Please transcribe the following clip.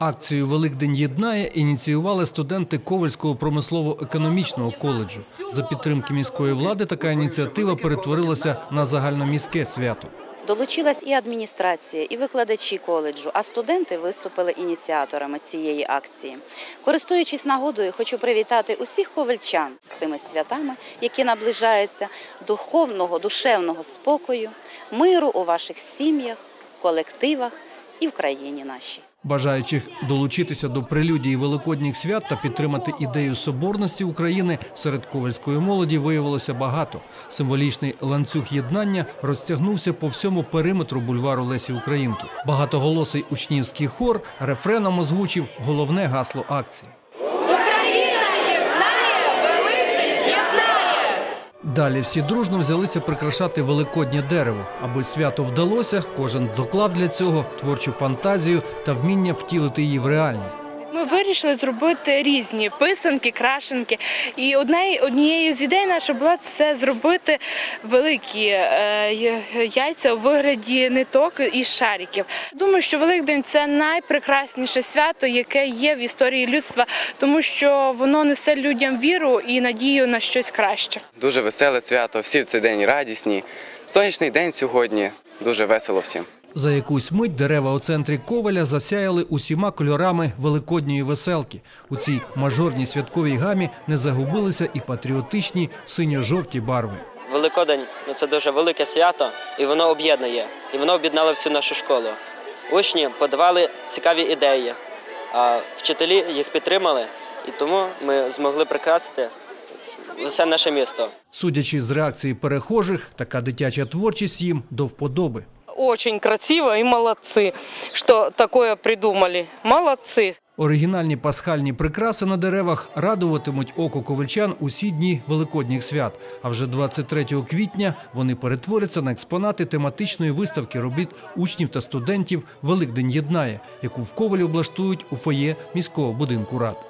Акцію Великдень єднає ініціювали студенти Ковальського промислово-економічного коледжу. За підтримки міської влади така ініціатива перетворилася на загальноміське свято. Долучилась і адміністрація, і викладачі коледжу, а студенти виступили ініціаторами цієї акції. Користуючись нагодою, хочу привітати усіх ковальчан з цими святами, які наближаються духовного, душевного спокою, миру у ваших сім'ях, колективах і в країні нашій. Бажаючих долучитися до прелюдії великодніх свят та підтримати ідею соборності України серед ковальської молоді виявилося багато. Символічний ланцюг єднання розтягнувся по всьому периметру бульвару Лесі Українки. Багатоголосий учнівський хор рефреном озвучив головне гасло акції. Україна єднає, Великдень єднає! Далі всі дружно взялися прикрашати великоднє дерево. Аби свято вдалося, кожен доклав для цього творчу фантазію та вміння втілити її в реальність. Ми вирішили зробити різні писанки, крашенки. І однією з ідей наша була це зробити великі е, яйця у вигляді ниток і шариків. Думаю, що Великдень це найпрекрасніше свято, яке є в історії людства, тому що воно несе людям віру і надію на щось краще. Дуже веселе свято, всі цей день радісні. Сонячний день сьогодні, дуже весело всім. За якусь мить дерева у центрі Коваля засяяли усіма кольорами великодньої веселки. У цій мажорній святковій гамі не загубилися і патріотичні синьо-жовті барви. Великодень ну, це дуже велике свято, і воно об'єднує. І воно об'єднало всю нашу школу. Учні подавали цікаві ідеї, а вчителі їх підтримали, і тому ми змогли прикрасити все наше місто. Судячи з реакції перехожих, така дитяча творчість їм до вподоби. Очень красиво и молодцы, что такое придумали. Молодцы. Оригінальні пасхальні прикраси на деревах радуватимуть око ковальчан усі дні великодніх свят. А вже 23 квітня вони перетворяться на експонати тематичної виставки робіт учнів та студентів Великдень єднає, яку в Ковалі облаштують у фоє міського будинку рад.